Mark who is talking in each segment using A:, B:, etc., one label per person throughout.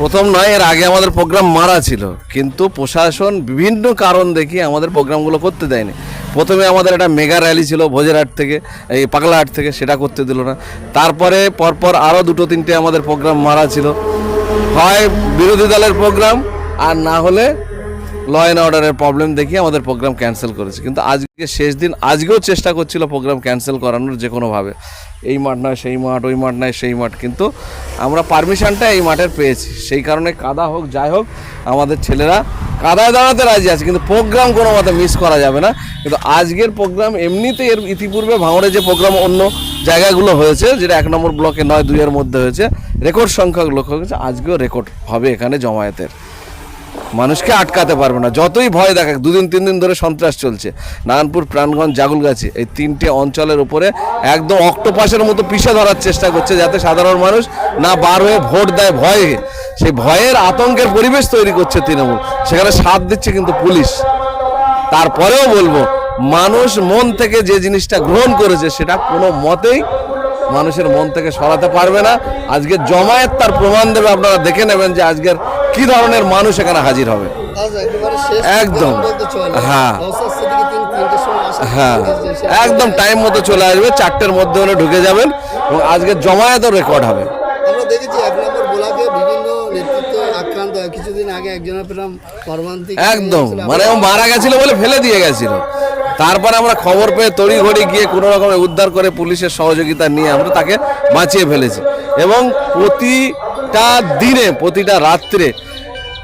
A: প্রথম নয়, এর আগে আমাদের প্রোগ্রাম মারা ছিল, কিন্তু প্রশাসন বিভিন্ন কারণ দেখিয়ে আমাদের প্রোগ্রামগুলো করতে দেয়নি। প্রথমে আমাদের একটা মেগা র্যালি ছিল ভোজেরহাট থেকে, এই পাগলাহাট থেকে, সেটা করতে দিল না। তারপরে পরপর আরও দুটো তিনটে আমাদের প্রোগ্রাম মারা ছিল। হয় বিরোধী দলের প্রোগ্রাম আর না হলে ল অ্যান্ড অর্ডারের প্রবলেম দেখিয়ে আমাদের প্রোগ্রাম ক্যান্সেল করেছে। কিন্তু আজকে শেষ দিন, আজকেও চেষ্টা করছিল প্রোগ্রাম ক্যান্সেল করানোর যে কোনোভাবে এই মাঠ নয়, সেই মাঠ, ওই মাঠ নয়, সেই মাঠ। কিন্তু আমরা পারমিশনটা এই মাঠের পেয়েছি। সেই কারণে কাদা হোক, যাই হোক, আমাদের ছেলেরা কাদায় দাঁড়াতে রাজি আছে। কিন্তু প্রোগ্রাম কোনো মতে মিস করা যাবে না। কিন্তু আজকের প্রোগ্রাম এমনিতে এর ইতিপূর্বে ভাঙড়ে যে প্রোগ্রাম অন্য জায়গাগুলো হয়েছে, যেটা এক নম্বর ব্লকে নয়, দুইয়ের মধ্যে হয়েছে রেকর্ড সংখ্যক লোক হয়েছে আজকেও রেকর্ড হবে এখানে জমায়েতের। মানুষকে আটকাতে পারবে না। যতই ভয় দেখাক, দুদিন, তিন দিন ধরে সন্ত্রাস চলছে। নারায়ণপুর, প্রাণগঞ্জ, জাগুলগাছি, এই তিনটে অঞ্চলের উপরে একদম অক্টোপাসের মতো পিষে ধরার চেষ্টা করছে যাতে সাধারণ মানুষ না বার হয়ে ভোট দেয় ভয়ে। সেই ভয়ের আতঙ্কের পরিবেশ তৈরি করছে তৃণমূল। সেখানে সাথ দিচ্ছে কিন্তু পুলিশ। তারপরেও বলব, মানুষ মন থেকে যে জিনিসটা গ্রহণ করেছে, সেটা কোনো মতেই মানুষের মন থেকে সরাতে পারবে না। আজকে জমায়েত তার প্রমাণ দেবে, আপনারা দেখে নেবেন যে আজকের কি ধরনের মানুষ এখানে হাজির হবে? একদম। হ্যাঁ। হ্যাঁ। একদম টাইম মতো চলে আসবে চারটের মধ্যে হলে ঢুকে যাবেন এবং আজকে জমায়েতও রেকর্ড হবে।
B: আমরা দেখেছি এক নম্বর গোলাপে বিভিন্ন নেতৃত্ব আক্রান্ত কিছুদিন আগে একজনের পেলাম মর্মান্তিক
A: একদম। মানে ও মারা গেছিল বলে ফেলে দিয়ে গেছিল। তারপরে আমরা খবর পেয়ে তড়ি ঘড়ি গিয়ে কোনো রকমে উদ্ধার করে পুলিশের সহযোগিতা নিয়ে আমরা তাকে বাঁচিয়ে ফেলেছি। এবং প্রতিটা দিনে, প্রতিটা রাত্রে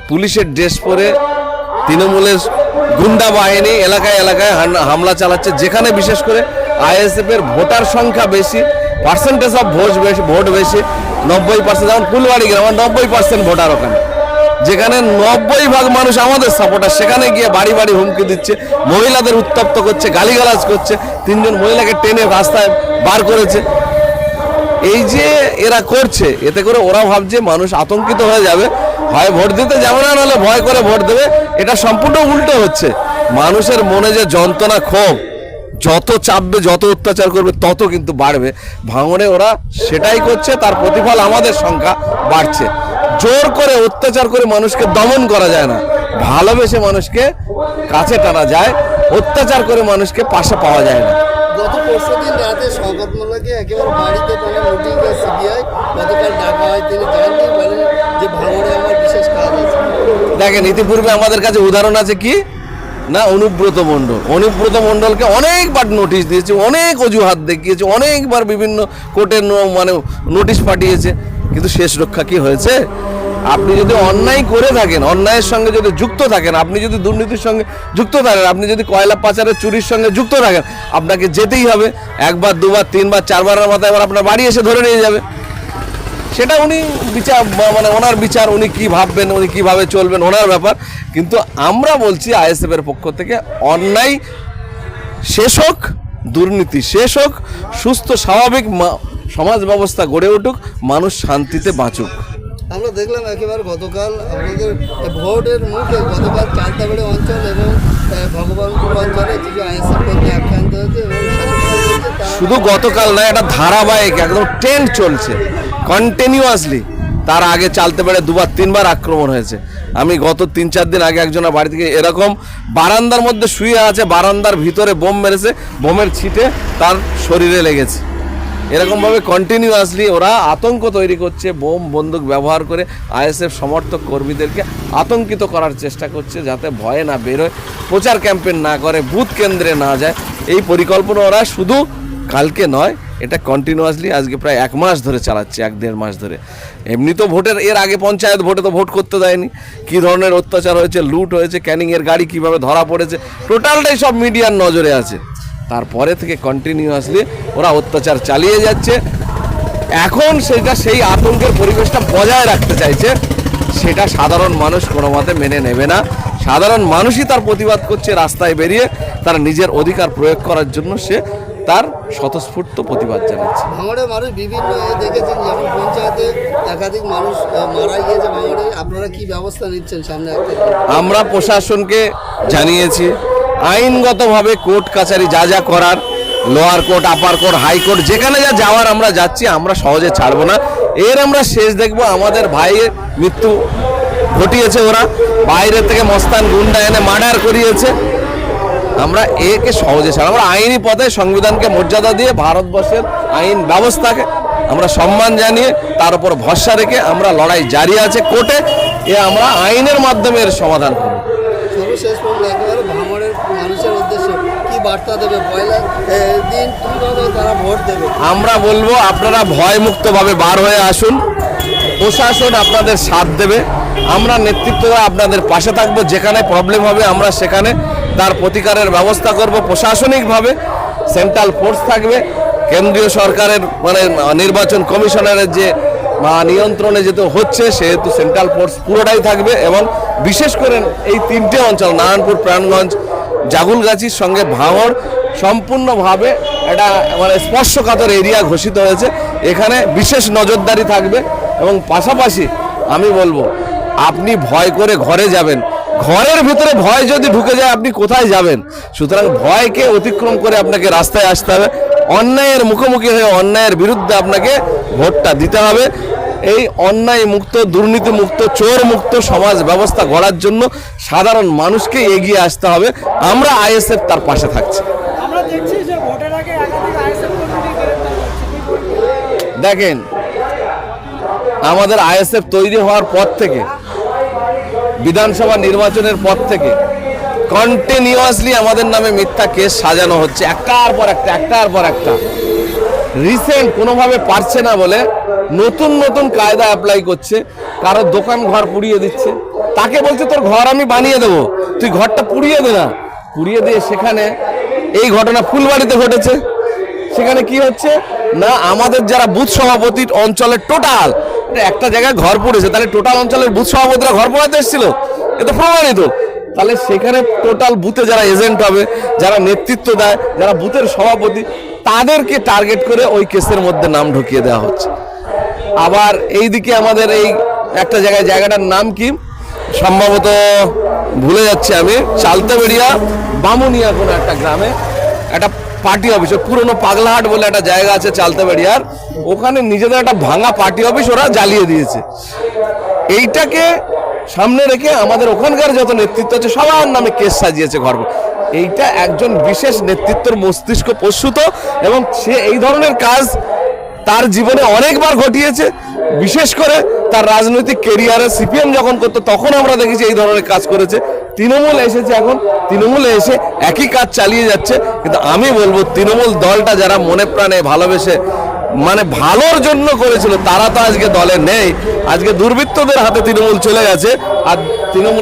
A: পুলিশের ড্রেস পরে তৃণমূলের গুন্ডা বাহিনী এলাকায় এলাকায় হামলা চালাচ্ছে। যেখানে বিশেষ করে আইএসএফ এর ভোটার সংখ্যা বেশি পার্সেন্টেজ অফ ভোট বেশি ভোট বেশি, নব্বই পার্সেন্ট যেমন ফুলবাড়ি গ্রাম নব্বই পার্সেন্ট ভোটার ওখানে। যেখানে নব্বই ভাগ মানুষ আমাদের সাপোর্টার সেখানে গিয়ে বাড়ি বাড়ি হুমকি দিচ্ছে, মহিলাদের উত্তপ্ত করছে, গালিগালাজ করছে। তিনজন মহিলাকে টেনে রাস্তায় বার করেছে। এই যে এরা করছে, এতে করে ওরা ভাবছে মানুষ আতঙ্কিত হয়ে যাবে। হয় ভোট দিতে যাবে না, নাহলে ভয় করে ভোট দেবে। এটা সম্পূর্ণ উল্টো হচ্ছে। মানুষের মনে যে যন্ত্রণা, ক্ষোভ, যত চাপবে, যত অত্যাচার করবে, তত কিন্তু বাড়বে। ভাঙনে ওরা সেটাই করছে, তার প্রতিফল আমাদের সংখ্যা বাড়ছে। জোর করে অত্যাচার করে মানুষকে দমন করা যায় না। ভালোবেসে মানুষকে কাছে টানা যায়, অত্যাচার করে মানুষকে পাশে পাওয়া যায় না।
B: গত রাতে মোল্লাকে একেবারে বাড়িতে কোনো নোটিশ সিবিআই গতকাল ডাকা হয় তিনি জানতে বলেন যে ভাঙড়ে আমার বিশেষ কাজ আছে।
A: দেখেন, ইতিপূর্বে আমাদের কাছে উদাহরণ আছে কি? না, অনুব্রত মণ্ডল। অনুব্রত মণ্ডলকে অনেকবার নোটিশ দিয়েছে, অনেক অজুহাত দেখিয়েছে, অনেকবার বিভিন্ন কোর্টের মানে নোটিশ পাঠিয়েছে। কিন্তু শেষ রক্ষা কি হয়েছে? আপনি যদি অন্যায় করে থাকেন, অন্যায়ের সঙ্গে যদি যুক্ত থাকেন, আপনি যদি দুর্নীতির সঙ্গে যুক্ত থাকেন, আপনি যদি কয়লা পাচারের চুরির সঙ্গে যুক্ত থাকেন, আপনাকে যেতেই হবে। একবার, দুবার, তিনবার চারবারের মাথায় এবার আপনার বাড়ি এসে ধরে নিয়ে যাবে। সেটা উনি বিচার মানে ওনার বিচার, উনি কি ভাববেন, উনি কীভাবে চলবেন, ওনার ব্যাপার। কিন্তু আমরা বলছি আইএসএফ এর পক্ষ থেকে অন্যায় শেষ হোক, দুর্নীতি শেষ হোক, সুস্থ, স্বাভাবিক সমাজ ব্যবস্থা গড়ে উঠুক মানুষ শান্তিতে বাঁচুক।
B: আমরা দেখলাম একেবারে গতকাল আপনাদের ভোটের মুখে গতকাল চালতাবাড়ি অঞ্চল এবং ভগবানপুর অঞ্চলে কিছু কর্মী আক্রান্ত হয়েছে
A: শুধু গতকাল না একটা ধারাবাহিক একদম ট্রেন্ড চলছে। কন্টিনিউয়াসলি তার আগে চালতে পারে দুবার তিনবার আক্রমণ হয়েছে। আমি গত তিন চার দিন আগে একজনের বাড়ি থেকে এরকম বারান্দার মধ্যে শুয়ে আছে বারান্দার ভিতরে বোম মেরেছে বোমের ছিটে তার শরীরে লেগেছে। এরকমভাবে কন্টিনিউয়াসলি ওরা আতঙ্ক তৈরি করছে, বোম বন্দুক ব্যবহার করে আইএসএফ সমর্থক কর্মীদেরকে আতঙ্কিত করার চেষ্টা করছে যাতে ভয়ে না বেরোয়, প্রচার ক্যাম্পেন না করে, বুথ কেন্দ্রে না যায়। এই পরিকল্পনা ওরা শুধু কালকে নয়, এটা কন্টিনিউয়াসলি আজকে প্রায় এক মাস ধরে চালাচ্ছে, এক দেড় মাস ধরে। এমনি তো ভোটের, এর আগে পঞ্চায়েত ভোটে তো ভোট করতে দেয়নি। কী ধরনের অত্যাচার হয়েছে, লুট হয়েছে, ক্যানিংয়ের গাড়ি কীভাবে ধরা পড়েছে টোটালটাই সব মিডিয়ার নজরে আছে। তারপরে থেকে কন্টিনিউয়াসলি ওরা অত্যাচার চালিয়ে যাচ্ছে। এখন সেটা সেই আতঙ্কের পরিবেশটা বজায় রাখতে চাইছে। সেটা সাধারণ মানুষ কোনো মতে মেনে নেবে না। সাধারণ মানুষই তার প্রতিবাদ করছে রাস্তায় বেরিয়ে তার নিজের অধিকার প্রয়োগ করার জন্য সে তার স্বতঃস্ফূর্ত প্রতিবাদ জানাচ্ছে।
B: ভাঙড়ে মানুষ বিভিন্ন দেখেছেন যেমন পঞ্চায়েতে একাধিক মানুষ মারা গিয়েছে ভাঙড়ে। আপনারা কি ব্যবস্থা নিচ্ছেন সামনে
A: আমরা প্রশাসনকে জানিয়েছি আইনগতভাবে কোর্ট কাছারি যা যা করার lower court upper court high court যেখানে যা যাওয়ার আমরা যাচ্ছি, আমরা সহজে ছাড়বো না। এর আমরা শেষ দেখব, আমাদের ভাইয়ের মৃত্যু ঘটিয়েছে ওরা। বাইরে থেকে মস্তান গুন্ডা এনে মার্ডার করিয়েছে। আমরা একে সহজে ছাড়া আমরা আইনি পথে সংবিধানকে মর্যাদা দিয়ে ভারতবর্ষের আইন ব্যবস্থাকে আমরা সম্মান জানিয়ে, তার উপর ভরসা রেখে আমরা লড়াই জারি আছে কোর্টে। এ আমরা আইনের মাধ্যমে এর সমাধান করব
B: সর্বশেষ পর্যন্ত একেবারে ভাঙড়ের মানুষের উদ্দেশ্যে কি
A: আমরা বলব, আপনারা ভয়মুক্তভাবে বার হয়ে আসুন। প্রশাসন আপনাদের সাথ দেবে। আমরা নেতৃত্বরা আপনাদের পাশে থাকব। যেখানে প্রবলেম হবে, আমরা সেখানে তার প্রতিকারের ব্যবস্থা করব। প্রশাসনিকভাবে সেন্ট্রাল ফোর্স থাকবে। কেন্দ্রীয় সরকারের মানে নির্বাচন কমিশনারের যে নিয়ন্ত্রণে যেহেতু হচ্ছে, সেহেতু সেন্ট্রাল ফোর্স পুরোটাই থাকবে এবং বিশেষ করে এই তিনটে অঞ্চল, নারায়ণপুর, প্রাণগঞ্জ জাগুলগাছির সঙ্গে ভাঙড় সম্পূর্ণভাবে একটা মানে স্পর্শকাতর এরিয়া ঘোষিত হয়েছে। এখানে বিশেষ নজরদারি থাকবে এবং পাশাপাশি আমি বলব, আপনি ভয় করে ঘরে যাবেন। ঘরের ভিতরে ভয় যদি ঢুকে যায়, আপনি কোথায় যাবেন? সুতরাং ভয়কে অতিক্রম করে আপনাকে রাস্তায় আসতে হবে। অন্যায়ের মুখোমুখি হয়ে অন্যায়ের বিরুদ্ধে আপনাকে ভোটটা দিতে হবে। এই অন্যায় মুক্ত দুর্নীতি মুক্ত চোর মুক্ত সমাজ ব্যবস্থা গড়ার জন্য সাধারণ মানুষকে এগিয়ে আসতে হবে। আমরা আইএসএফ তার পাশে থাকছি। দেখেন আমাদের আইএসএফ তৈরি হওয়ার পর থেকে বিধানসভা নির্বাচনের পর থেকে কন্টিনিউয়াসলি আমাদের নামে মিথ্যা কেস সাজানো হচ্ছে। একটার পর একটা একটার পর একটা। রিসেন্ট কোনোভাবে পারছে না বলে নতুন নতুন কায়দা অ্যাপ্লাই করছে, কারও দোকান ঘর পুড়িয়ে দিচ্ছে। তাকে বলছে, তোর ঘর আমি বানিয়ে দেবো। তুই ঘরটা পুড়িয়ে দে না। পুড়িয়ে দিয়ে সেখানে এই ঘটনা ফুলবাড়িতে ঘটেছে। সেখানে কি হচ্ছে? না, আমাদের যারা বুথ সভাপতি অঞ্চলের টোটাল একটা জায়গায় ঘর পড়েছে, তাহলে টোটাল অঞ্চলের বুথ সভাপতিরা ঘর পড়াতে এসেছিল? এ তো প্রমাণিত। তাহলে সেখানে টোটাল বুথে যারা এজেন্ট হবে, যারা নেতৃত্ব দেয়, যারা বুথের সভাপতি, তাদেরকে টার্গেট করে ওই কেসের মধ্যে নাম ঢুকিয়ে দেওয়া হচ্ছে। আবার এইদিকে আমাদের এই একটা জায়গায়, জায়গাটার নাম কি? সম্ভবত ভুলে যাচ্ছি আমি। চালতেবেড়িয়া বামুনিয়া কোনো একটা গ্রামে একটা পার্টি অফিস পুরনো পাগলাহাট বলে একটা জায়গা আছে চালতেবেড়িয়ার। ওখানে নিজেদের একটা ভাঙা পার্টি অফিস ওরা জ্বালিয়ে দিয়েছে। এইটাকে সামনে রেখে আমাদের ওখানকার যত নেতৃত্ব আছে, সবার নামে কেস সাজিয়েছে ঘর এইটা একজন বিশেষ নেতৃত্বের মস্তিষ্ক প্রস্তুত এবং সে এই ধরনের কাজ তার জীবনে অনেকবার ঘটিয়েছে, বিশেষ করে তার রাজনৈতিক কেরিয়ারে সিপিএম যখন করতো, তখন আমরা দেখেছি এই ধরনের কাজ করেছে। তৃণমূল এসেছে এখন, তৃণমূলে এসে একই কাজ চালিয়ে যাচ্ছে। কিন্তু আমি বলব, তৃণমূল দলটা যারা মনে প্রাণে ভালোবেসে মানে ভালোর জন্য করেছিল, তারা তো আজকে দলে নেই। আজকে দুর্বৃত্তদের হাতে তৃণমূল চলে গেছে, আর তৃণমূল